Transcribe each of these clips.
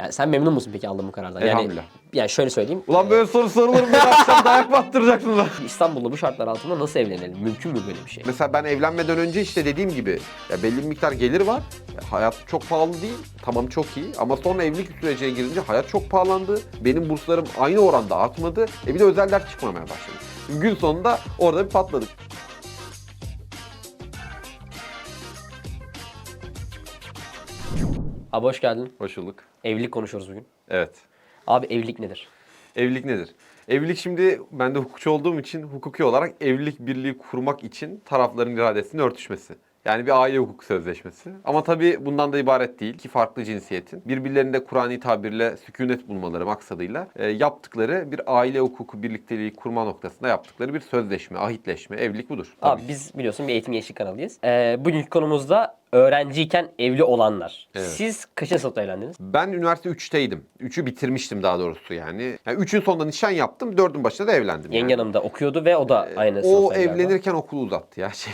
Yani sen memnun musun peki aldığın bu karardan? Yani, Elhamdülillah. yani şöyle söyleyeyim. Ulan böyle soru sorulur mu? Akşam dayak mı attıracaksınız lan? İstanbul'da bu şartlar altında nasıl evlenelim? Mümkün mü böyle bir şey? Mesela ben evlenmeden önce işte dediğim gibi ya belli bir miktar gelir var. Ya hayat çok pahalı değil. Tamam çok iyi ama sonra evlilik sürecine girince hayat çok pahalandı. Benim burslarım aynı oranda artmadı. E bir de özel ders çıkmamaya başladı. Gün sonunda orada bir patladık. Abi hoş geldin. Hoş bulduk. Evlilik konuşuyoruz bugün. Evet. Abi evlilik nedir? Evlilik nedir? Evlilik şimdi ben de hukukçu olduğum için hukuki olarak evlilik birliği kurmak için tarafların iradesinin örtüşmesi. Yani bir aile hukuk sözleşmesi. Ama tabii bundan da ibaret değil. İki farklı cinsiyetin birbirlerinde Kur'ani tabirle sükunet bulmaları maksadıyla e, yaptıkları bir aile hukuku birlikteliği kurma noktasında yaptıkları bir sözleşme, ahitleşme, evlilik budur. Abi biz biliyorsun bir eğitim gençlik kanalıyız. Ee, bugünkü konumuzda öğrenciyken evli olanlar. Evet. Siz kaçıncı sınıfta evlendiniz? Ben üniversite 3'teydim. 3'ü bitirmiştim daha doğrusu yani. yani 3'ün sonunda nişan yaptım, 4'ün başında da evlendim. Yenge yani. Hanım da okuyordu ve o da aynı O sınıftaydı galiba. evlenirken okulu uzattı ya şey.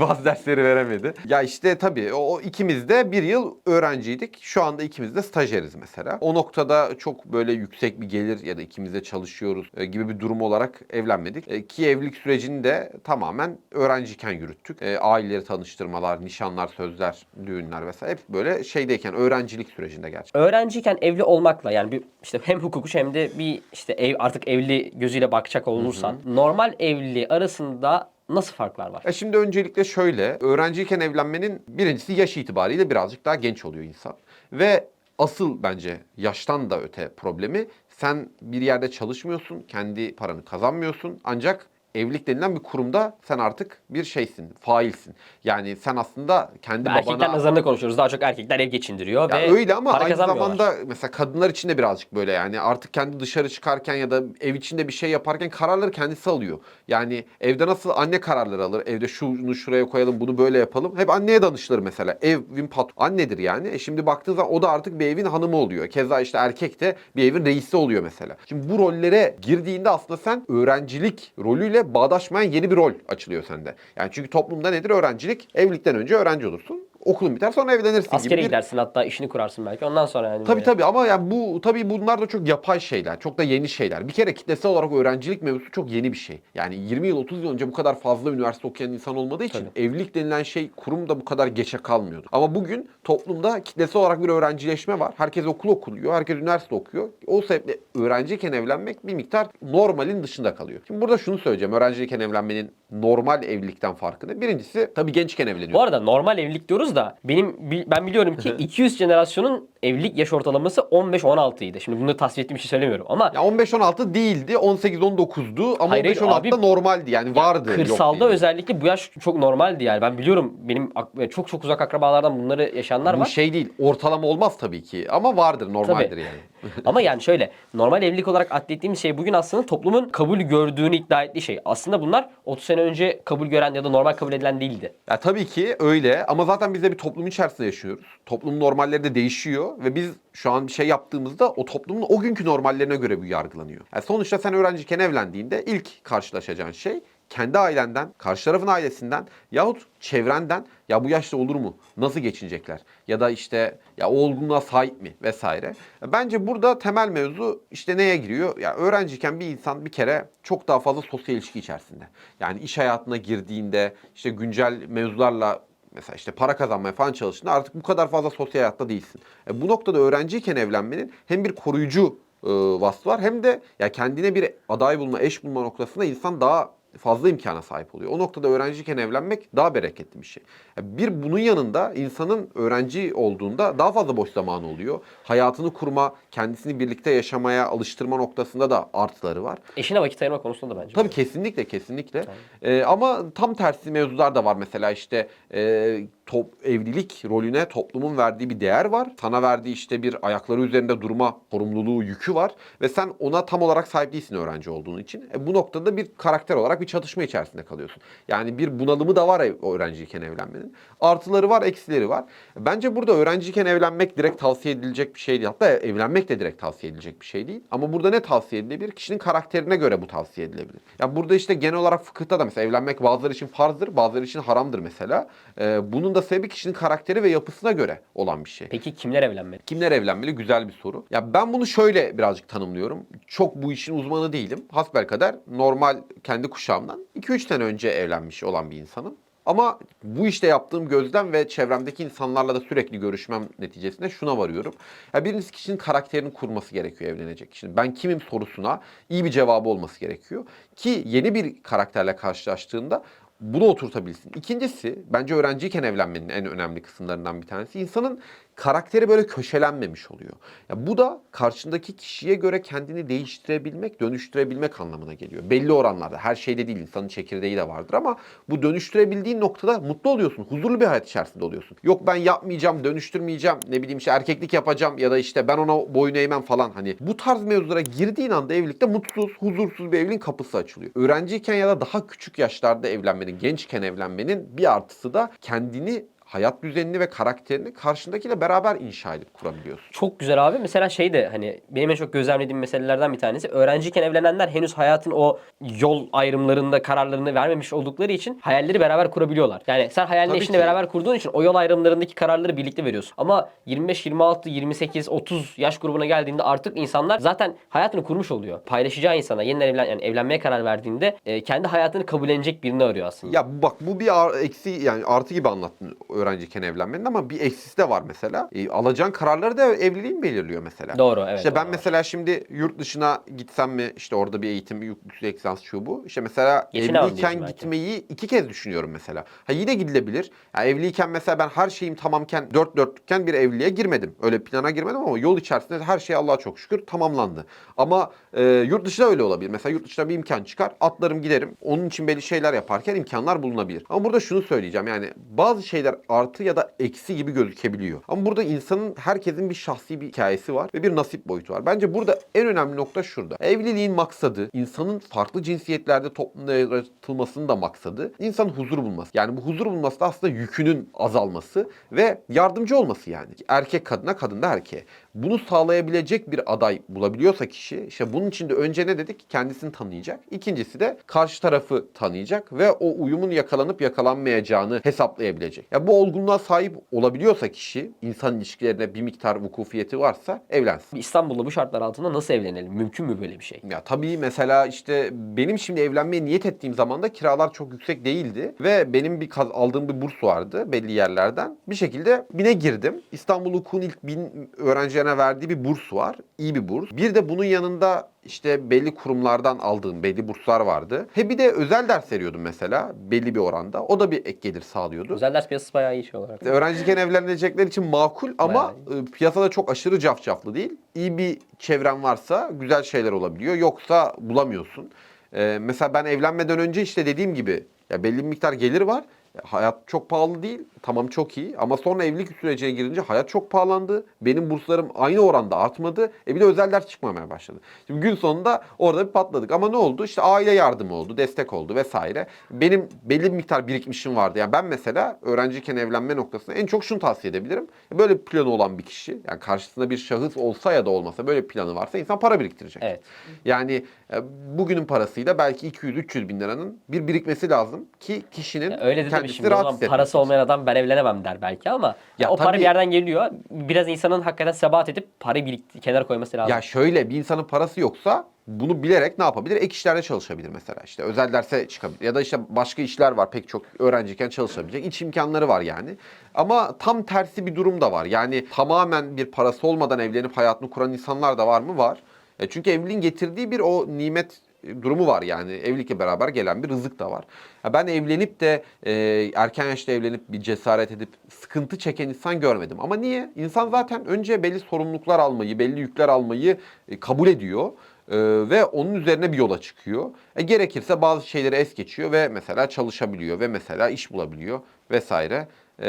Bazı dersleri veremedi. Ya işte tabii o, ikimiz de bir yıl öğrenciydik. Şu anda ikimiz de stajyeriz mesela. O noktada çok böyle yüksek bir gelir ya da ikimiz de çalışıyoruz e, gibi bir durum olarak evlenmedik. E, ki evlilik sürecini de tamamen öğrenciyken yürüttük. E, aileleri tanıştırmalar, nişanlar, sözler, düğünler vesaire hep böyle şeydeyken öğrencilik sürecinde gerçekten. Öğrenciyken evli olmakla yani bir işte hem hukukçu hem de bir işte ev artık evli gözüyle bakacak olursan normal evli arasında nasıl farklar var? E şimdi öncelikle şöyle, öğrenciyken evlenmenin birincisi yaş itibariyle birazcık daha genç oluyor insan. Ve asıl bence yaştan da öte problemi sen bir yerde çalışmıyorsun, kendi paranı kazanmıyorsun ancak evlilik denilen bir kurumda sen artık bir şeysin, failsin. Yani sen aslında kendi Erkekler babana... nazarında konuşuyoruz. Daha çok erkekler ev geçindiriyor Ya ve öyle ama para aynı zamanda mesela kadınlar için de birazcık böyle yani artık kendi dışarı çıkarken ya da ev içinde bir şey yaparken kararları kendisi alıyor. Yani evde nasıl anne kararları alır. Evde şunu şuraya koyalım, bunu böyle yapalım. Hep anneye danışılır mesela. Evin pat annedir yani. E şimdi baktığın zaman o da artık bir evin hanımı oluyor. Keza işte erkek de bir evin reisi oluyor mesela. Şimdi bu rollere girdiğinde aslında sen öğrencilik rolüyle bağdaşmayan yeni bir rol açılıyor sende. Yani çünkü toplumda nedir öğrencilik? Evlilikten önce öğrenci olursun. Okulun biter sonra evlenirsin gibi Askere bir gidersin hatta işini kurarsın belki. Ondan sonra yani. Tabii böyle- tabii ama yani bu tabii bunlar da çok yapay şeyler. Çok da yeni şeyler. Bir kere kitlesel olarak öğrencilik mevzusu çok yeni bir şey. Yani 20 yıl 30 yıl önce bu kadar fazla üniversite okuyan insan olmadığı için evlilik denilen şey kurum da bu kadar geçe kalmıyordu. Ama bugün toplumda kitlesel olarak bir öğrencileşme var. Herkes okul okuluyor, herkes üniversite okuyor. O sebeple öğrenciyken evlenmek bir miktar normalin dışında kalıyor. Şimdi burada şunu söyleyeceğim. Öğrenciyken evlenmenin normal evlilikten farkı ne? Birincisi tabii gençken evleniyor. Bu arada normal evlilik diyoruz da benim ben biliyorum ki 200 jenerasyonun evlilik yaş ortalaması 15-16 idi. Şimdi bunu tasvir ettiğim şey söylemiyorum ama Ya 15-16 değildi, 18-19'du ama Hayır, hayır, 15-16 da abi- normaldi yani vardı. yok kırsalda özellikle bu yaş çok normaldi yani. Ben biliyorum benim çok çok uzak akrabalardan bunları yaşayanlar Bu var. şey değil, ortalama olmaz tabii ki ama vardır, normaldir Tabii. yani. Ama yani şöyle normal evlilik olarak adlettiğimiz şey bugün aslında toplumun kabul gördüğünü iddia ettiği şey. Aslında bunlar 30 sene önce kabul gören ya da normal kabul edilen değildi. Ya tabii ki öyle ama zaten biz de bir toplum içerisinde yaşıyoruz. Toplum normalleri de değişiyor ve biz şu an bir şey yaptığımızda o toplumun o günkü normallerine göre bu yargılanıyor. Yani sonuçta sen öğrenciyken evlendiğinde ilk karşılaşacağın şey kendi ailenden, karşı tarafın ailesinden yahut çevrenden ya bu yaşta olur mu? Nasıl geçinecekler? Ya da işte ya o olgunluğa sahip mi? Vesaire. Bence burada temel mevzu işte neye giriyor? Ya öğrenciyken bir insan bir kere çok daha fazla sosyal ilişki içerisinde. Yani iş hayatına girdiğinde işte güncel mevzularla mesela işte para kazanmaya falan çalıştığında artık bu kadar fazla sosyal hayatta değilsin. E, bu noktada öğrenciyken evlenmenin hem bir koruyucu e, vasfı var hem de ya kendine bir aday bulma, eş bulma noktasında insan daha fazla imkana sahip oluyor. O noktada öğrenciyken evlenmek daha bereketli bir şey. Bir bunun yanında insanın öğrenci olduğunda daha fazla boş zamanı oluyor. Hayatını kurma, kendisini birlikte yaşamaya alıştırma noktasında da artıları var. Eşine vakit ayırma konusunda da bence. Tabii böyle. kesinlikle kesinlikle. Ee, ama tam tersi mevzular da var mesela işte e, top, evlilik rolüne toplumun verdiği bir değer var. Sana verdiği işte bir ayakları üzerinde durma sorumluluğu yükü var ve sen ona tam olarak sahip değilsin öğrenci olduğun için. E, bu noktada bir karakter olarak bir çatışma içerisinde kalıyorsun. Yani bir bunalımı da var öğrenciyken evlenmenin. Artıları var, eksileri var. Bence burada öğrenciyken evlenmek direkt tavsiye edilecek bir şey değil. Hatta evlenmek de direkt tavsiye edilecek bir şey değil. Ama burada ne tavsiye edilebilir? Kişinin karakterine göre bu tavsiye edilebilir. Ya burada işte genel olarak fıkıhta da mesela evlenmek bazıları için farzdır, bazıları için haramdır mesela. Ee, bunun bunun da sebebi kişinin karakteri ve yapısına göre olan bir şey. Peki kimler evlenmeli? Kimler evlenmeli? Güzel bir soru. Ya ben bunu şöyle birazcık tanımlıyorum. Çok bu işin uzmanı değilim. Hasbelkader normal kendi kuşağımdan 2-3 sene önce evlenmiş olan bir insanım. Ama bu işte yaptığım gözlem ve çevremdeki insanlarla da sürekli görüşmem neticesinde şuna varıyorum. Ya birincisi kişinin karakterini kurması gerekiyor evlenecek kişinin. Ben kimim sorusuna iyi bir cevabı olması gerekiyor. Ki yeni bir karakterle karşılaştığında bunu oturtabilsin. İkincisi bence öğrenciyken evlenmenin en önemli kısımlarından bir tanesi. insanın karakteri böyle köşelenmemiş oluyor. Ya bu da karşındaki kişiye göre kendini değiştirebilmek, dönüştürebilmek anlamına geliyor. Belli oranlarda. Her şeyde değil. insanın çekirdeği de vardır ama bu dönüştürebildiğin noktada mutlu oluyorsun. Huzurlu bir hayat içerisinde oluyorsun. Yok ben yapmayacağım, dönüştürmeyeceğim, ne bileyim işte erkeklik yapacağım ya da işte ben ona boyun eğmem falan. Hani bu tarz mevzulara girdiğin anda evlilikte mutsuz, huzursuz bir evliliğin kapısı açılıyor. Öğrenciyken ya da daha küçük yaşlarda evlenmenin, gençken evlenmenin bir artısı da kendini hayat düzenini ve karakterini karşındakiyle beraber inşa edip kurabiliyorsun. Çok güzel abi. Mesela şey de hani benim en çok gözlemlediğim meselelerden bir tanesi. Öğrenciyken evlenenler henüz hayatın o yol ayrımlarında kararlarını vermemiş oldukları için hayalleri beraber kurabiliyorlar. Yani sen hayalini eşinle beraber kurduğun için o yol ayrımlarındaki kararları birlikte veriyorsun. Ama 25, 26, 28, 30 yaş grubuna geldiğinde artık insanlar zaten hayatını kurmuş oluyor. Paylaşacağı insana yeniden evlen yani evlenmeye karar verdiğinde e, kendi hayatını kabullenecek birini arıyor aslında. Ya bak bu bir ar- eksi yani artı gibi anlattın öğrenciyken evlenmenin ama bir eksisi de var mesela. E, alacağın kararları da evliliğin belirliyor mesela. Doğru, evet, İşte ben doğru. mesela şimdi yurt dışına gitsem mi işte orada bir eğitim, yüksek lisans şu bu. İşte mesela Geçinemem evliyken gitmeyi iki kez düşünüyorum mesela. Ha yine gidilebilir. Ya evliyken mesela ben her şeyim tamamken dört dörtlükken bir evliliğe girmedim. Öyle plana girmedim ama yol içerisinde her şey Allah'a çok şükür tamamlandı. Ama e, yurt dışında öyle olabilir. Mesela yurt dışında bir imkan çıkar. Atlarım giderim. Onun için belli şeyler yaparken imkanlar bulunabilir. Ama burada şunu söyleyeceğim. Yani bazı şeyler artı ya da eksi gibi gözükebiliyor. Ama burada insanın herkesin bir şahsi bir hikayesi var ve bir nasip boyutu var. Bence burada en önemli nokta şurada. Evliliğin maksadı, insanın farklı cinsiyetlerde toplumda yaratılmasının da maksadı. İnsanın huzur bulması. Yani bu huzur bulması da aslında yükünün azalması ve yardımcı olması yani. Erkek kadına, kadın da erkeğe. Bunu sağlayabilecek bir aday bulabiliyorsa kişi, işte bunun için de önce ne dedik? Kendisini tanıyacak. İkincisi de karşı tarafı tanıyacak ve o uyumun yakalanıp yakalanmayacağını hesaplayabilecek. Ya bu olgunluğa sahip olabiliyorsa kişi, insan ilişkilerine bir miktar vukufiyeti varsa evlensin. İstanbul'da bu şartlar altında nasıl evlenelim? Mümkün mü böyle bir şey? Ya tabii mesela işte benim şimdi evlenmeye niyet ettiğim zaman da kiralar çok yüksek değildi ve benim bir kaz- aldığım bir burs vardı belli yerlerden. Bir şekilde bine girdim. İstanbul Hukuk'un ilk bin öğrencilerine verdiği bir burs var. İyi bir burs. Bir de bunun yanında işte belli kurumlardan aldığım belli burslar vardı. He bir de özel ders veriyordum mesela belli bir oranda. O da bir ek gelir sağlıyordu. Özel ders piyasası bayağı iyi şey olarak. Öğrenciyken evlenecekler için makul ama e, piyasada çok aşırı cafcaflı değil. İyi bir çevren varsa güzel şeyler olabiliyor. Yoksa bulamıyorsun. E, mesela ben evlenmeden önce işte dediğim gibi ya belli bir miktar gelir var. Hayat çok pahalı değil. Tamam çok iyi. Ama sonra evlilik sürecine girince hayat çok pahalandı. Benim burslarım aynı oranda artmadı. E bir de özel ders çıkmamaya başladı. Şimdi gün sonunda orada bir patladık. Ama ne oldu? İşte aile yardımı oldu, destek oldu vesaire. Benim belli bir miktar birikmişim vardı. Yani ben mesela öğrenciyken evlenme noktasında en çok şunu tavsiye edebilirim. Böyle bir planı olan bir kişi, yani karşısında bir şahıs olsa ya da olmasa böyle bir planı varsa insan para biriktirecek. Evet. Yani e, bugünün parasıyla belki 200-300 bin liranın bir birikmesi lazım ki kişinin Ya öyle de tabii şimdi o rahat zaman hissetmesi. parası olmayan adam ben evlenemem der belki ama Ya o para tabii. bir yerden geliyor. Biraz insanın hakikaten sebat edip parayı birikti, kenara koyması lazım. Ya şöyle bir insanın parası yoksa bunu bilerek ne yapabilir? Ek işlerde çalışabilir mesela. İşte özel derse çıkabilir. Ya da işte başka işler var pek çok öğrenciyken çalışabilecek. İç imkanları var yani. Ama tam tersi bir durum da var. Yani tamamen bir parası olmadan evlenip hayatını kuran insanlar da var mı? Var. E çünkü evliliğin getirdiği bir o nimet durumu var yani evlilikle beraber gelen bir rızık da var. Ya ben evlenip de e, erken yaşta evlenip bir cesaret edip sıkıntı çeken insan görmedim. Ama niye? İnsan zaten önce belli sorumluluklar almayı, belli yükler almayı e, kabul ediyor. E, ve onun üzerine bir yola çıkıyor. E, gerekirse bazı şeyleri es geçiyor ve mesela çalışabiliyor ve mesela iş bulabiliyor vesaire. E,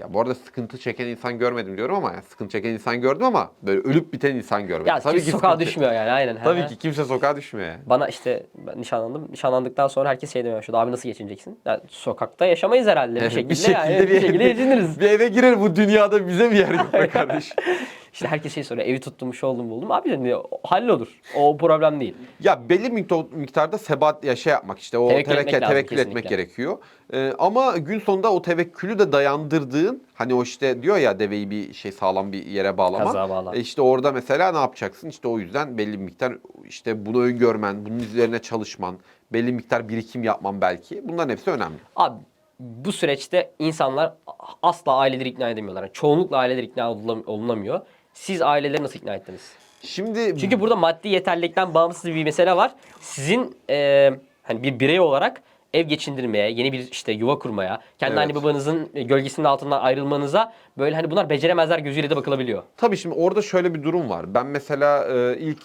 ya bu arada sıkıntı çeken insan görmedim diyorum ama yani sıkıntı çeken insan gördüm ama böyle ölüp biten insan görmedim. ya kimse sokağa sıkıntı- düşmüyor yani aynen. Tabii Ha. ki kimse sokağa düşmüyor yani. Bana işte ben nişanlandım. Nişanlandıktan sonra herkes şey demeye başladı. Abi nasıl geçineceksin? Ya, sokakta yaşamayız herhalde bir şekilde. yani, bir şekilde geçiniriz. bir eve girer bu dünyada bize mi yer yok be kardeş? İşte herkes şey soruyor evi tuttum şey oldum buldum. Abi hani hallolur. O problem değil. Ya belli miktar, miktarda sebat ya şey yapmak işte o Tevekkül tevekkül, etmek lazım tevekkül etmek kesinlikle. gerekiyor. Ee, ama gün sonunda o tevekkülü de dayandırdığın hani o işte diyor ya deveyi bir şey sağlam bir yere bağlaman. Kazağa bağla. E işte orada mesela ne yapacaksın? İşte o yüzden belli bir miktar işte bunu öngörmen, bunun üzerine çalışman, belli bir miktar birikim yapman belki. Bunların hepsi önemli. Abi bu süreçte insanlar asla aileleri ikna edemiyorlar. Yani çoğunlukla aileler ikna olunamıyor. Siz aileleri nasıl ikna ettiniz? Şimdi Çünkü burada maddi yeterlilikten bağımsız bir mesele var. Sizin e, hani bir birey olarak ev geçindirmeye, yeni bir işte yuva kurmaya, kendi Evet. anne babanızın gölgesinin altından ayrılmanıza böyle hani bunlar beceremezler gözüyle de bakılabiliyor. Tabii şimdi orada şöyle bir durum var. Ben mesela e, ilk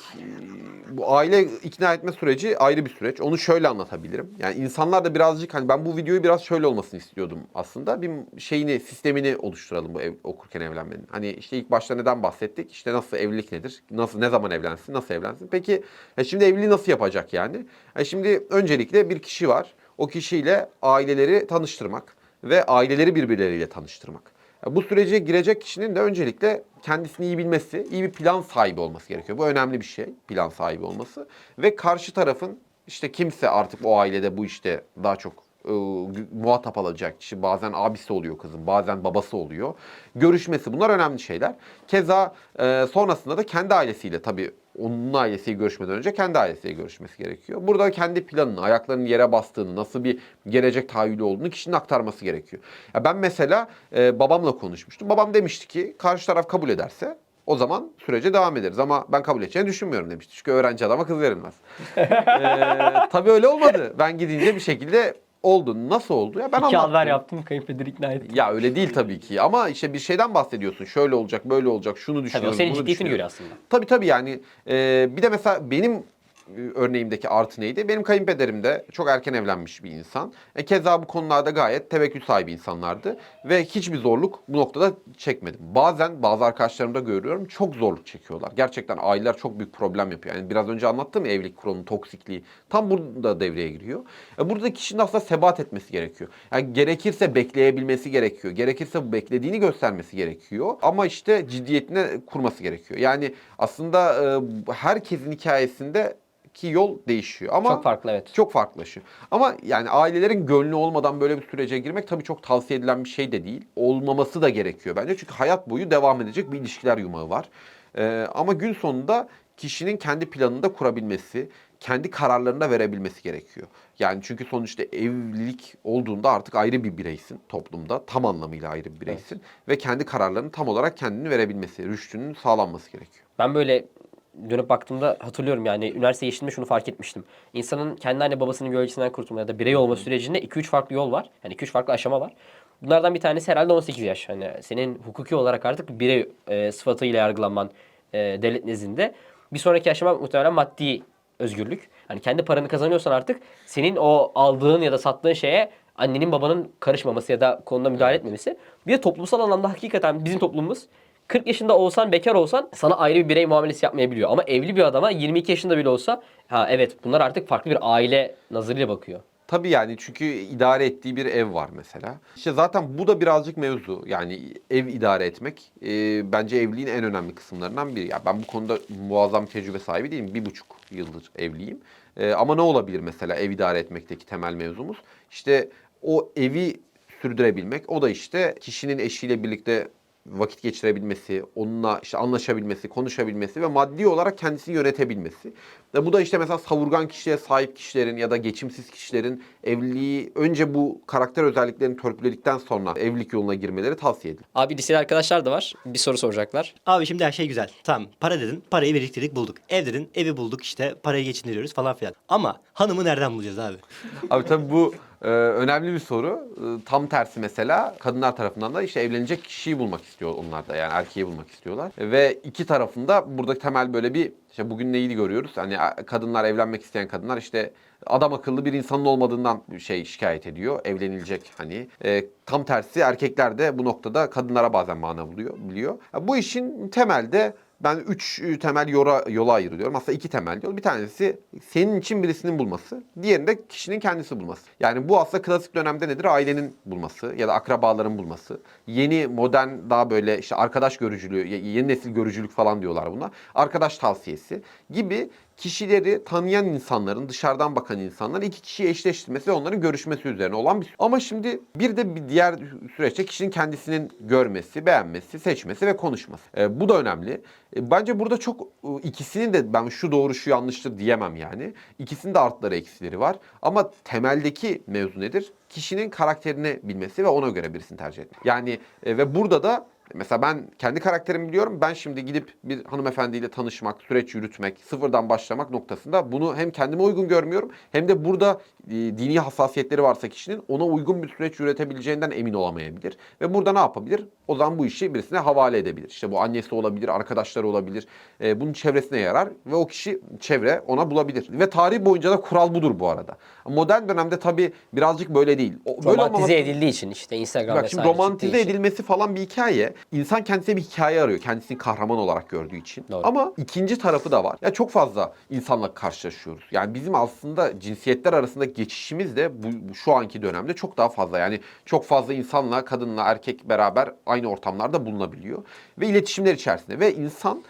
bu aile ikna etme süreci ayrı bir süreç. Onu şöyle anlatabilirim. Yani insanlar da birazcık hani ben bu videoyu biraz şöyle olmasını istiyordum aslında. Bir şeyini, sistemini oluşturalım bu ev, okurken evlenmenin. Hani işte ilk başta neden bahsettik? İşte nasıl evlilik nedir? Nasıl ne zaman evlensin? Nasıl evlensin? Peki e, şimdi evliliği nasıl yapacak yani? E, şimdi öncelikle bir kişi var. O kişiyle aileleri tanıştırmak ve aileleri birbirleriyle tanıştırmak. Bu sürece girecek kişinin de öncelikle kendisini iyi bilmesi, iyi bir plan sahibi olması gerekiyor. Bu önemli bir şey, plan sahibi olması. Ve karşı tarafın işte kimse artık o ailede bu işte daha çok e, muhatap alacak kişi bazen abisi oluyor kızın, bazen babası oluyor. Görüşmesi bunlar önemli şeyler. Keza e, sonrasında da kendi ailesiyle tabii onun ailesiyle görüşmeden önce kendi ailesiyle görüşmesi gerekiyor. Burada kendi planını, ayaklarının yere bastığını, nasıl bir gelecek tahayyülü olduğunu kişinin aktarması gerekiyor. Ya ben mesela e, babamla konuşmuştum. Babam demişti ki karşı taraf kabul ederse o zaman sürece devam ederiz. Ama ben kabul edeceğini düşünmüyorum demişti. Çünkü öğrenci adama kız verilmez. ee, tabii öyle olmadı. Ben gidince bir şekilde oldu. Nasıl oldu? Ya ben İki anlattım. alver yaptım kayınpederi ikna ettim. Ya öyle değil tabii ki. Ama işte bir şeyden bahsediyorsun. Şöyle olacak, böyle olacak, şunu Tabii o düşünüyorum, senin bunu ciddiyetini düşünüyorum. görüyor aslında. Tabii tabii yani e, bir de mesela benim örneğimdeki artı neydi? Benim kayınpederim de çok erken evlenmiş bir insan. E, keza bu konularda gayet tevekkül sahibi insanlardı. Ve hiçbir zorluk bu noktada çekmedim. Bazen bazı arkadaşlarımda görüyorum çok zorluk çekiyorlar. Gerçekten aileler çok büyük problem yapıyor. Yani biraz önce anlattım ya evlilik kuralının toksikliği. Tam burada devreye giriyor. E, burada kişinin aslında sebat etmesi gerekiyor. Yani gerekirse bekleyebilmesi gerekiyor. Gerekirse bu beklediğini göstermesi gerekiyor. Ama işte ciddiyetine kurması gerekiyor. Yani aslında e, herkesin hikayesinde ki yol değişiyor. Ama Çok farklı evet. çok farklılaşıyor. Ama yani ailelerin gönlü olmadan böyle bir sürece girmek tabii çok tavsiye edilen bir şey de değil. Olmaması da gerekiyor bence. Çünkü hayat boyu devam edecek bir ilişkiler yumağı var. Ee, ama gün sonunda kişinin kendi planını da kurabilmesi, kendi kararlarını da verebilmesi gerekiyor. Yani çünkü sonuçta evlilik olduğunda artık ayrı bir bireysin toplumda. Tam anlamıyla ayrı bir bireysin. Ve kendi kararlarını tam olarak kendini verebilmesi, rüştünün sağlanması gerekiyor. Ben böyle dönüp baktığımda hatırlıyorum yani üniversite geçtiğimde şunu fark etmiştim. İnsanın kendi anne babasının gölgesinden kurtulma ya da birey olma sürecinde 2-3 farklı yol var. Yani 2-3 farklı aşama var. Bunlardan bir tanesi herhalde 18 yaş. Hani senin hukuki olarak artık bir birey e, sıfatıyla yargılanman e, devlet nezdinde. Bir sonraki aşama muhtemelen maddi özgürlük. Hani kendi paranı kazanıyorsan artık senin o aldığın ya da sattığın şeye annenin babanın karışmaması ya da konuda müdahale etmemesi. Bir de toplumsal anlamda hakikaten bizim toplumumuz 40 yaşında olsan, bekar olsan sana ayrı bir birey muamelesi yapmayabiliyor. Ama evli bir adama 22 yaşında bile olsa ha evet bunlar artık farklı bir aile nazarıyla bakıyor. Tabii yani çünkü idare ettiği bir ev var mesela. İşte zaten bu da birazcık mevzu. Yani ev idare etmek e, bence evliliğin en önemli kısımlarından biri. Ya ben bu konuda muazzam tecrübe sahibi değilim. Bir buçuk yıldır evliyim. E, ama ne olabilir mesela ev idare etmekteki temel mevzumuz? İşte o evi sürdürebilmek. O da işte kişinin eşiyle birlikte vakit geçirebilmesi, onunla işte anlaşabilmesi, konuşabilmesi ve maddi olarak kendisini yönetebilmesi. Ve bu da işte mesela savurgan kişiliğe sahip kişilerin ya da geçimsiz kişilerin evliliği önce bu karakter özelliklerini törpüledikten sonra evlilik yoluna girmeleri tavsiye edilir. Abi liseli arkadaşlar da var. Bir soru soracaklar. Abi şimdi her şey güzel. Tamam para dedin. Parayı biriktirdik bulduk. Ev dedin. Evi bulduk işte parayı geçindiriyoruz falan filan. Ama hanımı nereden bulacağız abi? Abi tabii bu e, önemli bir soru. E, tam tersi mesela kadınlar tarafından da işte evlenecek kişiyi bulmak istiyor onlar da yani erkeği bulmak istiyorlar. Ve iki tarafında burada temel böyle bir işte bugün neydi görüyoruz? Hani kadınlar evlenmek isteyen kadınlar işte adam akıllı bir insanın olmadığından şey şikayet ediyor. Evlenilecek hani. E, tam tersi erkekler de bu noktada kadınlara bazen mana buluyor, biliyor. Ya bu işin temelde ben üç e, temel yola, yola ayrılıyorum. Aslında iki temel yol. Bir tanesi senin için birisinin bulması. Diğerinde kişinin kendisi bulması. Yani bu aslında klasik dönemde nedir? Ailenin bulması ya da akrabaların bulması. Yeni modern daha böyle işte arkadaş görücülüğü, ye- yeni nesil görücülük falan diyorlar buna. Arkadaş tavsiyesi gibi kişileri tanıyan insanların, dışarıdan bakan insanların iki kişiyi eşleştirmesi ve onların görüşmesi üzerine olan bir Ama şimdi bir de bir diğer süreçte kişinin kendisinin görmesi, beğenmesi, seçmesi ve konuşması. E, bu da önemli. E, bence burada çok e, ikisinin de ben şu doğru şu yanlıştır diyemem yani. İkisinin de artları eksileri var. Ama temeldeki mevzu nedir? Kişinin karakterini bilmesi ve ona göre birisini tercih etmek. Yani e, ve burada da Mesela ben kendi karakterimi biliyorum. Ben şimdi gidip bir hanımefendiyle tanışmak, süreç yürütmek, sıfırdan başlamak noktasında bunu hem kendime uygun görmüyorum hem de burada e, dini hassasiyetleri varsa kişinin ona uygun bir süreç yürütebileceğinden emin olamayabilir. Ve burada ne yapabilir? O zaman bu işi birisine havale edebilir. İşte bu annesi olabilir, arkadaşları olabilir. E, bunun çevresine yarar ve o kişi çevre ona bulabilir. Ve tarih boyunca da kural budur bu arada. Modern dönemde tabii birazcık böyle değil. O, böyle Romantize olmaması- edildiği için işte Instagram Bak şimdi vesaire romantize çıktığı için. edilmesi falan bir hikaye. İnsan kendisine bir hikaye arıyor. Kendisini kahraman olarak gördüğü için. Doğru. Ama ikinci tarafı da var. Ya çok fazla insanla karşılaşıyoruz. Yani bizim aslında cinsiyetler arasında geçişimiz de bu, bu şu anki dönemde çok daha fazla. Yani çok fazla insanla, kadınla, erkek beraber aynı ortamlarda bulunabiliyor. Ve iletişimler içerisinde. Ve insan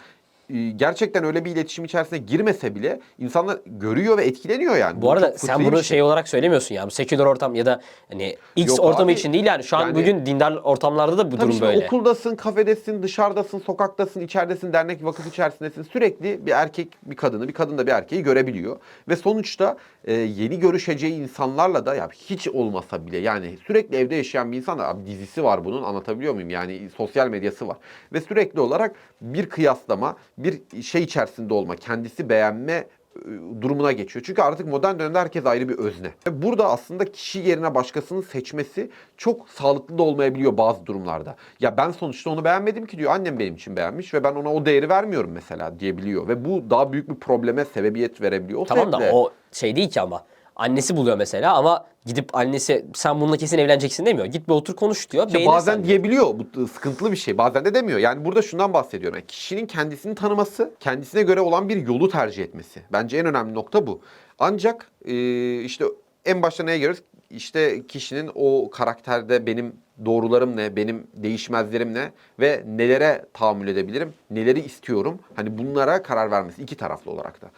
gerçekten öyle bir iletişim içerisine girmese bile insanlar görüyor ve etkileniyor yani. Bu arada çok sen bunu şey olarak söylemiyorsun ya. Bu seküler ortam ya da hani X Yok ortamı abi. için değil yani. Şu an Yani- bugün dindar ortamlarda da bu Tabii durum şimdi böyle. okuldasın, kafedesin, dışarıdasın, sokaktasın, içeridesin, dernek, vakıf içerisindesin. Sürekli bir erkek bir kadını, bir kadın da bir erkeği görebiliyor. Ve sonuçta e, yeni görüşeceği insanlarla da ya hiç olmasa bile yani sürekli evde yaşayan bir insan da abi dizisi var bunun anlatabiliyor muyum? Yani sosyal medyası var. Ve sürekli olarak bir kıyaslama, bir şey içerisinde olma, kendisi beğenme e, durumuna geçiyor. Çünkü artık modern dönemde herkes ayrı bir özne. Ve burada aslında kişi yerine başkasını seçmesi çok sağlıklı da olmayabiliyor bazı durumlarda. Ya ben sonuçta onu beğenmedim ki diyor. Annem benim için beğenmiş ve ben ona o değeri vermiyorum mesela diyebiliyor. Ve bu daha büyük bir probleme sebebiyet verebiliyor. O Tamam da sebeple- o şey değil ki ama. Annesi buluyor mesela ama gidip annesi sen bununla kesin evleneceksin demiyor. Git bir otur konuş diyor. İşte bazen diyor. diyebiliyor. Bu sıkıntılı bir şey. Bazen de demiyor. Yani burada şundan bahsediyorum. Yani kişinin kendisini tanıması, kendisine göre olan bir yolu tercih etmesi. Bence en önemli nokta bu. Ancak e, işte en başta neye görüyoruz? İşte kişinin o karakterde benim doğrularım ne, benim değişmezlerim ne ve nelere tahammül edebilirim, neleri istiyorum. Hani bunlara karar vermesi iki taraflı olarak da.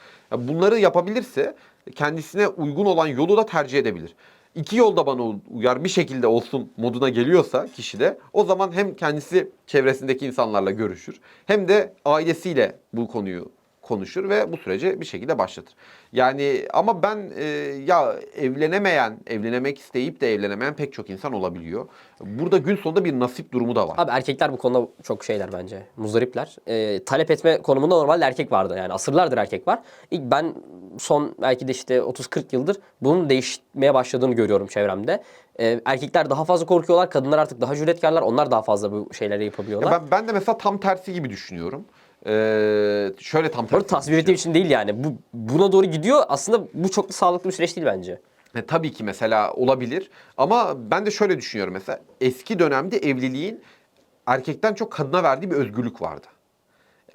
Bunları yapabilirse kendisine uygun olan yolu da tercih edebilir. İki yolda bana uyar bir şekilde olsun moduna geliyorsa kişi de o zaman hem kendisi çevresindeki insanlarla görüşür hem de ailesiyle bu konuyu konuşur ve bu süreci bir şekilde başlatır. Yani ama ben e, ya evlenemeyen, evlenemek isteyip de evlenemeyen pek çok insan olabiliyor. Burada gün sonunda bir nasip durumu da var. Abi erkekler bu konuda çok şeyler bence. Muzdaripler. Ee, talep etme konumunda normalde erkek vardı. Yani asırlardır erkek var. İlk ben son belki de işte 30-40 yıldır bunun değişmeye başladığını görüyorum çevremde. Ee, erkekler daha fazla korkuyorlar. Kadınlar artık daha cüretkarlar. Onlar daha fazla bu şeyleri yapabiliyorlar. Ya ben, ben de mesela tam tersi gibi düşünüyorum. Ee, şöyle tam tersi. arada tasvir ettiğim için değil yani. Bu buna doğru gidiyor. Aslında bu çok da sağlıklı bir süreç değil bence. E, tabii ki mesela olabilir ama ben de şöyle düşünüyorum mesela eski dönemde evliliğin erkekten çok kadına verdiği bir özgürlük vardı.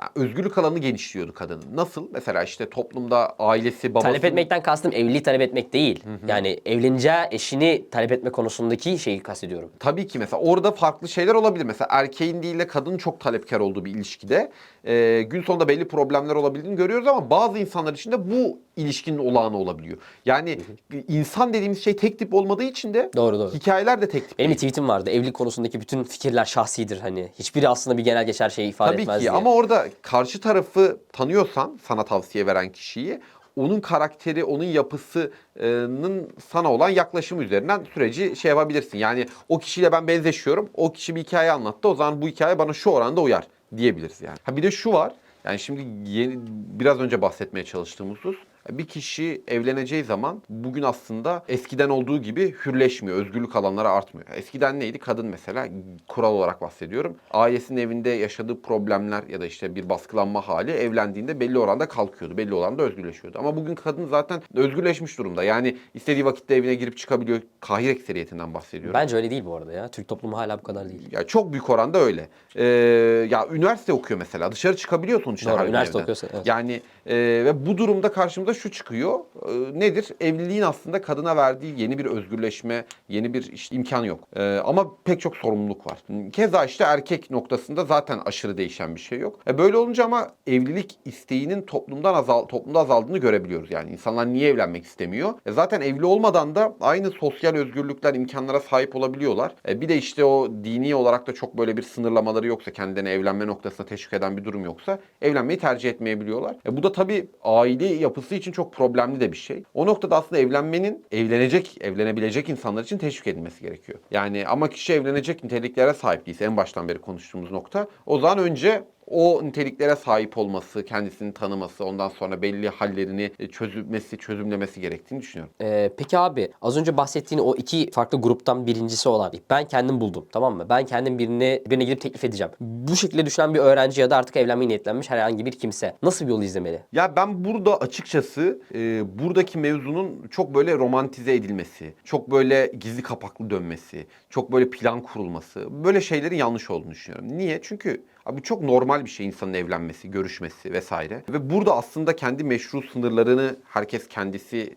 Yani özgürlük alanı genişliyordu kadının. Nasıl? Mesela işte toplumda ailesi, babası... Talep etmekten kastım evliliği talep etmek değil. Yani evleneceği eşini talep etme konusundaki şeyi kastediyorum. Tabii ki mesela orada farklı şeyler olabilir. Mesela erkeğin değil de kadının çok talepkar olduğu bir ilişkide e, gün sonunda belli problemler olabildiğini görüyoruz ama bazı insanlar için de bu ilişkinin olağanı olabiliyor. Yani insan dediğimiz şey tek tip olmadığı için de Doğru, doğru. hikayeler de tek tip. Benim bir tweetim vardı. Evlilik konusundaki bütün fikirler şahsidir hani. Hiçbiri aslında bir genel geçer şeyi ifade Tabii etmez ki diye. ama orada karşı tarafı tanıyorsan sana tavsiye veren kişiyi onun karakteri, onun yapısının sana olan yaklaşımı üzerinden süreci şey yapabilirsin. Yani o kişiyle ben benzeşiyorum. O kişi bir hikaye anlattı. O zaman bu hikaye bana şu oranda uyar diyebiliriz yani. Ha bir de şu var. Yani şimdi yeni, biraz önce bahsetmeye çalıştığım husus. Bir kişi evleneceği zaman bugün aslında eskiden olduğu gibi hürleşmiyor. Özgürlük alanları artmıyor. Eskiden neydi? Kadın mesela kural olarak bahsediyorum. Ailesinin evinde yaşadığı problemler ya da işte bir baskılanma hali evlendiğinde belli oranda kalkıyordu. Belli oranda özgürleşiyordu. Ama bugün kadın zaten özgürleşmiş durumda. Yani istediği vakitte evine girip çıkabiliyor. Kahir ekseriyetinden bahsediyorum. Bence öyle değil bu arada ya. Türk toplumu hala bu kadar değil. Ya çok büyük oranda öyle. Ee, ya üniversite okuyor mesela. Dışarı çıkabiliyor sonuçta. Doğru, üniversite evden. okuyorsa, evet. Yani e, ve bu durumda karşımıza şu çıkıyor. E, nedir? Evliliğin aslında kadına verdiği yeni bir özgürleşme, yeni bir işte imkan yok. E, ama pek çok sorumluluk var. Keza işte erkek noktasında zaten aşırı değişen bir şey yok. E, böyle olunca ama evlilik isteğinin toplumdan azal toplumda azaldığını görebiliyoruz. Yani insanlar niye evlenmek istemiyor? E, zaten evli olmadan da aynı sosyal özgürlükler, imkanlara sahip olabiliyorlar. E, bir de işte o dini olarak da çok böyle bir sınırlamaları yoksa, kendilerine evlenme noktasına teşvik eden bir durum yoksa evlenmeyi tercih etmeyebiliyorlar. E, bu da tabii aile yapısı için çok problemli de bir şey. O noktada aslında evlenmenin evlenecek, evlenebilecek insanlar için teşvik edilmesi gerekiyor. Yani ama kişi evlenecek niteliklere sahip değilse en baştan beri konuştuğumuz nokta o zaman önce o niteliklere sahip olması, kendisini tanıması, ondan sonra belli hallerini e, çözülmesi, çözümlemesi gerektiğini düşünüyorum. Ee, peki abi az önce bahsettiğin o iki farklı gruptan birincisi olan ben kendim buldum tamam mı? Ben kendim birine birine gidip teklif edeceğim. Bu şekilde düşünen bir öğrenci ya da artık evlenmeye niyetlenmiş herhangi bir kimse nasıl bir yol izlemeli? Ya ben burada açıkçası e, buradaki mevzunun çok böyle romantize edilmesi, çok böyle gizli kapaklı dönmesi, çok böyle plan kurulması, böyle şeylerin yanlış olduğunu düşünüyorum. Niye? Çünkü abi çok normal bir şey insanın evlenmesi, görüşmesi vesaire. Ve burada aslında kendi meşru sınırlarını herkes kendisi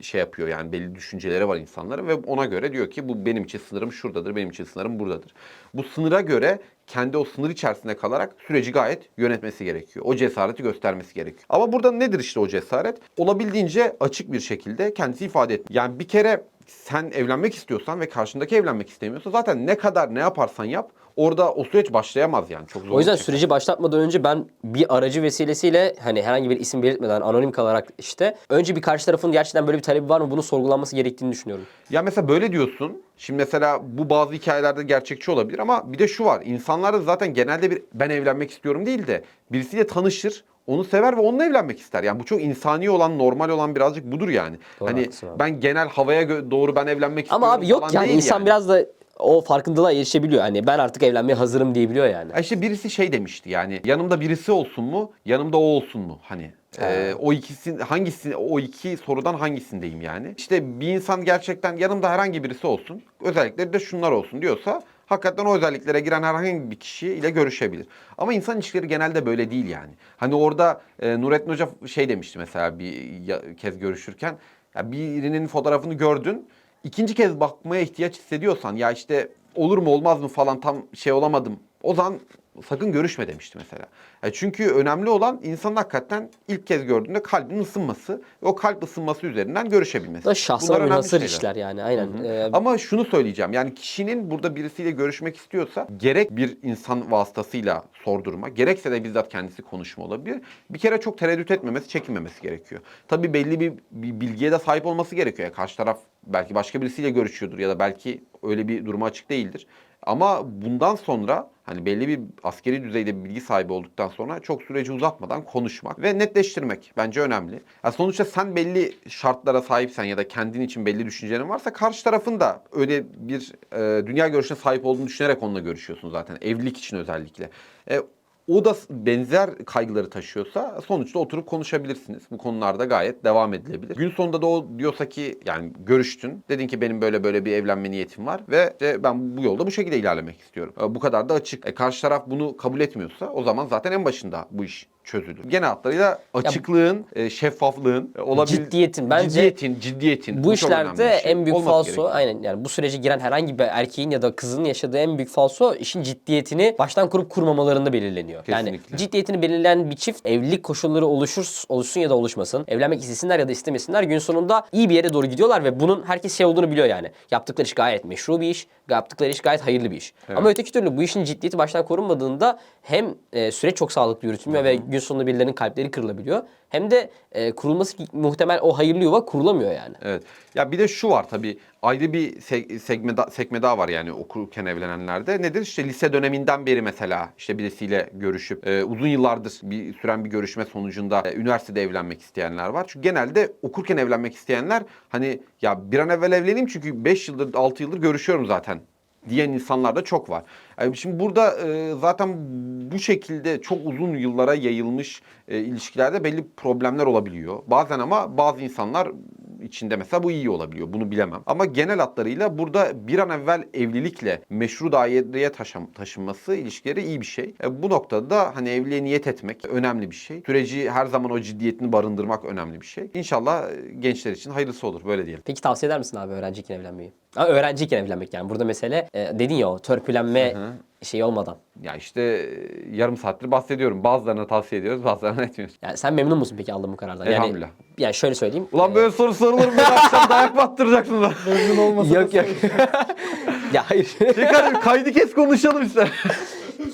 şey yapıyor yani belli düşünceleri var insanların ve ona göre diyor ki bu benim için sınırım şuradadır, benim için sınırım buradadır. Bu sınıra göre kendi o sınır içerisinde kalarak süreci gayet yönetmesi gerekiyor. O cesareti göstermesi gerekiyor. Ama burada nedir işte o cesaret? Olabildiğince açık bir şekilde kendisi ifade et. Yani bir kere sen evlenmek istiyorsan ve karşındaki evlenmek istemiyorsa zaten ne kadar ne yaparsan yap orada o süreç başlayamaz yani. Çok zor O yüzden süreci başlatmadan önce ben bir aracı vesilesiyle hani herhangi bir isim belirtmeden anonim kalarak işte önce bir karşı tarafın gerçekten böyle bir talebi var mı bunu sorgulanması gerektiğini düşünüyorum. Ya mesela böyle diyorsun. Şimdi mesela bu bazı hikayelerde gerçekçi olabilir ama bir de şu var. İnsanlar da zaten genelde bir ben evlenmek istiyorum değil de birisiyle tanışır. Onu sever ve onunla evlenmek ister. Yani bu çok insani olan, normal olan birazcık budur yani. Doğru, hani haklısın abi. ben genel havaya gö- doğru ben evlenmek istiyorum Ama abi yok falan yani değil insan biraz da o farkındalığa erişebiliyor. Hani ben artık evlenmeye hazırım diyebiliyor yani. Ya işte birisi şey demişti yani yanımda birisi olsun mu, yanımda o olsun mu? Hani e, o ikisi hangisi o iki sorudan hangisindeyim yani? İşte bir insan gerçekten yanımda herhangi birisi olsun, özellikleri de şunlar olsun diyorsa hakikaten o özelliklere giren herhangi bir kişiyle görüşebilir. Ama insan ilişkileri genelde böyle değil yani. Hani orada e, Nurettin Hoca şey demişti mesela bir kez görüşürken ya birinin fotoğrafını gördün ikinci kez bakmaya ihtiyaç hissediyorsan ya işte olur mu olmaz mı falan tam şey olamadım. O zaman sakın görüşme demişti mesela. Ya çünkü önemli olan insanın hakikaten ilk kez gördüğünde kalbinin ısınması ve o kalp ısınması üzerinden görüşebilmesi. Da önemli münhasır işler yani aynen. Ee, Ama şunu söyleyeceğim. Yani kişinin burada birisiyle görüşmek istiyorsa gerek bir insan vasıtasıyla sordurma, gerekse de bizzat kendisi konuşma olabilir. Bir kere çok tereddüt etmemesi, çekinmemesi gerekiyor. Tabii belli bir, bir bilgiye de sahip olması gerekiyor. Yani karşı taraf belki başka birisiyle görüşüyordur ya da belki öyle bir duruma açık değildir. Ama bundan sonra hani belli bir askeri düzeyde bir bilgi sahibi olduktan sonra çok süreci uzatmadan konuşmak ve netleştirmek bence önemli. Ya sonuçta sen belli şartlara sahipsen ya da kendin için belli düşüncelerin varsa karşı tarafın da öyle bir e, dünya görüşüne sahip olduğunu düşünerek onunla görüşüyorsun zaten. Evlilik için özellikle. E, o da benzer kaygıları taşıyorsa sonuçta oturup konuşabilirsiniz. Bu konularda gayet devam edilebilir. Gün sonunda da o diyorsa ki yani görüştün. Dedin ki benim böyle böyle bir evlenme niyetim var ve işte ben bu yolda bu şekilde ilerlemek istiyorum. E, Bu kadar da açık. E, karşı taraf bunu kabul etmiyorsa o zaman zaten en başında bu iş çözülür. Genel hatlarıyla açıklığın, e, şeffaflığın, e, olabil... Ciddiyetin, bence ciddiyetin, ciddiyetin. bu önemli işlerde şey. en büyük Olması falso gerekiyor. aynen yani bu sürece giren herhangi bir erkeğin ya da kızın yaşadığı en büyük falso işin ciddiyetini baştan kurup kurmamalarında belirleniyor. Yani Kesinlikle. ciddiyetini belirleyen bir çift evlilik koşulları oluşur oluşsun ya da oluşmasın. Evlenmek istesinler ya da istemesinler gün sonunda iyi bir yere doğru gidiyorlar ve bunun herkes şey olduğunu biliyor yani. Yaptıkları iş gayet meşru bir iş, yaptıkları iş gayet hayırlı bir iş. Ama öteki türlü bu işin ciddiyeti baştan korunmadığında hem e, süreç çok sağlıklı yürütülmüyor ve gün sonunda birilerinin kalpleri kırılabiliyor. Hem de e, kurulması muhtemel o hayırlı yuva kurulamıyor yani. Evet. Ya bir de şu var tabii ayrı bir se- sekme, da- sekme daha var yani okurken evlenenlerde. Nedir? İşte lise döneminden beri mesela işte birisiyle görüşüp e, uzun yıllardır bir süren bir görüşme sonucunda e, üniversitede evlenmek isteyenler var. Çünkü genelde okurken evlenmek isteyenler hani ya bir an evvel evleneyim çünkü 5 yıldır 6 yıldır görüşüyorum zaten diyen insanlar da çok var. Yani şimdi burada e, zaten bu şekilde çok uzun yıllara yayılmış e, ilişkilerde belli problemler olabiliyor. Bazen ama bazı insanlar içinde mesela bu iyi olabiliyor. Bunu bilemem. Ama genel hatlarıyla burada bir an evvel evlilikle meşru daireye taşım, taşınması ilişkileri iyi bir şey. E, bu noktada da hani evliliğe niyet etmek önemli bir şey. Süreci her zaman o ciddiyetini barındırmak önemli bir şey. İnşallah e, gençler için hayırlısı olur. Böyle diyelim. Peki tavsiye eder misin abi öğrenciyken evlenmeyi? Ha, öğrenciyken evlenmek yani. Burada mesele e, dedin ya o törpülenme şeyi olmadan. Ya işte e, yarım saattir bahsediyorum. Bazılarına tavsiye ediyoruz, bazılarına etmiyoruz. Yani sen memnun musun peki aldığın bu karardan? Yani, Elhamdülillah. Yani şöyle söyleyeyim. Ulan e, böyle soru sorulur mu? Akşam dayak mı attıracaksın lan? Memnun olmasa Yok yok. ya hayır. Çıkar kaydı kes konuşalım işte.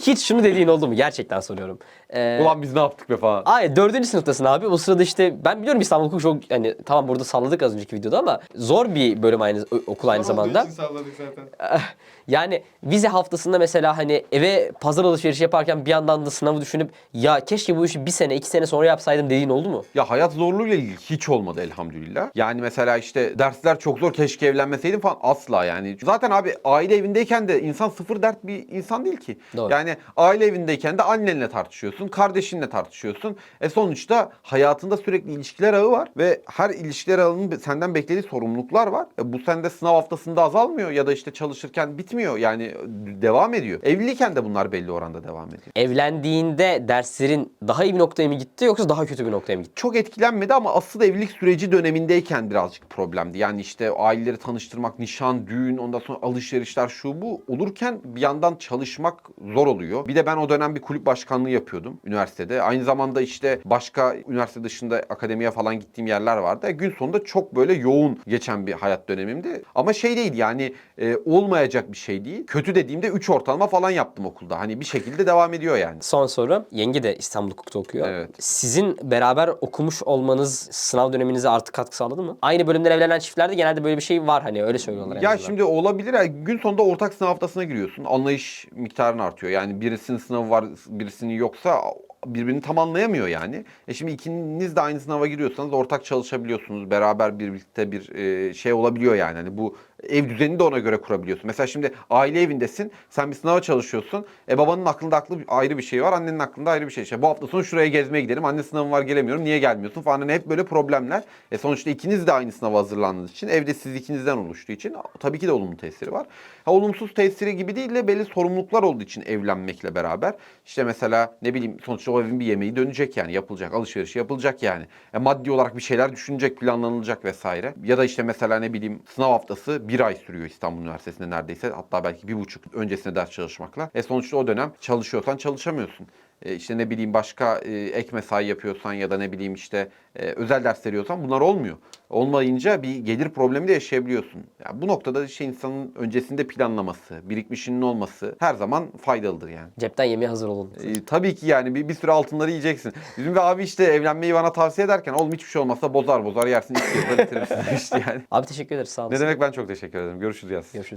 Hiç şunu dediğin oldu mu? Gerçekten soruyorum. Ee, Ulan biz ne yaptık be falan. Ay dördüncü sınıftasın abi. O sırada işte ben biliyorum İstanbul Hukuk çok hani tamam burada salladık az önceki videoda ama zor bir bölüm aynı okul aynı zamanda. salladık zaten. Yani vize haftasında mesela hani eve pazar alışverişi yaparken bir yandan da sınavı düşünüp ya keşke bu işi bir sene iki sene sonra yapsaydım dediğin oldu mu? Ya hayat zorluğuyla ilgili hiç olmadı elhamdülillah. Yani mesela işte dersler çok zor keşke evlenmeseydim falan asla yani. Zaten abi aile evindeyken de insan sıfır dert bir insan değil ki. Doğru. Yani aile evindeyken de annenle tartışıyorsun, kardeşinle tartışıyorsun. E sonuçta hayatında sürekli ilişkiler ağı var ve her ilişkiler ağının senden beklediği sorumluluklar var. E bu sende sınav haftasında azalmıyor ya da işte çalışırken bitmiyor. Yani devam ediyor. Evliyken de bunlar belli oranda devam ediyor. Evlendiğinde derslerin daha iyi bir noktaya mı gitti yoksa daha kötü bir noktaya mı gitti? çok etkilenmedi ama asıl evlilik süreci dönemindeyken birazcık problemdi. Yani işte aileleri tanıştırmak, nişan, düğün, ondan sonra alışverişler şu bu olurken bir yandan çalışmak zor oluyor. Bir de ben o dönem bir kulüp başkanlığı yapıyordum üniversitede. Aynı zamanda işte başka üniversite dışında akademiye falan gittiğim yerler vardı. Gün sonunda çok böyle yoğun geçen bir hayat dönemimdi. Ama şey değil yani e, olmayacak bir şey değil. Kötü dediğimde 3 ortalama falan yaptım okulda. Hani bir şekilde devam ediyor yani. Son soru. Yenge de İstanbul Hukuk'ta okuyor. Evet. Sizin beraber okumuş olmanız sınav döneminize artık katkı sağladı mı? Aynı bölümden evlenen çiftlerde genelde böyle bir şey var hani öyle söylüyorlar. Ya şimdi olabilir. gün sonunda ortak sınav haftasına giriyorsun. Anlayış miktarın artıyor. Yani birisinin sınavı var, birisinin yoksa birbirini tam anlayamıyor yani. E şimdi ikiniz de aynı sınava giriyorsanız ortak çalışabiliyorsunuz. Beraber birlikte bir e, şey olabiliyor yani. Hani bu ev düzenini de ona göre kurabiliyorsun. Mesela şimdi aile evindesin. Sen bir sınava çalışıyorsun. E babanın aklında aklı ayrı bir şey var. Annenin aklında ayrı bir şey. İşte bu hafta sonu şuraya gezmeye gidelim. Anne sınavım var gelemiyorum. Niye gelmiyorsun falan. Hani hep böyle problemler. E sonuçta ikiniz de aynı sınava hazırlandığınız için evde siz ikinizden oluştuğu için tabii ki de olumlu tesiri var. Ha, olumsuz tesiri gibi değil de belli sorumluluklar olduğu için evlenmekle beraber. İşte mesela ne bileyim sonuçta o evin bir yemeği dönecek yani yapılacak. Alışveriş yapılacak yani. E, maddi olarak bir şeyler düşünecek, planlanılacak vesaire. Ya da işte mesela ne bileyim sınav haftası bir ay sürüyor İstanbul Üniversitesi'nde neredeyse. Hatta belki bir buçuk öncesine ders çalışmakla. E sonuçta o dönem çalışıyorsan çalışamıyorsun. E, işte ne bileyim başka e, ek mesai yapıyorsan ya da ne bileyim işte e, özel ders veriyorsan bunlar olmuyor. Olmayınca bir gelir problemi de yaşayabiliyorsun. Ya bu noktada işte insanın öncesinde planlaması, birikmişinin olması her zaman faydalıdır yani. Cepten yemeğe hazır olun. E, tabii ki yani bir, bir sürü altınları yiyeceksin. Bizim bir abi işte evlenmeyi bana tavsiye ederken oğlum hiçbir şey olmazsa bozar bozar yersin iki yılda bitirirsin işte yani. Abi teşekkür ederiz sağ olasın. Ne demek ben çok teşekkür ederim. Görüşürüz Yasin. Görüşürüz.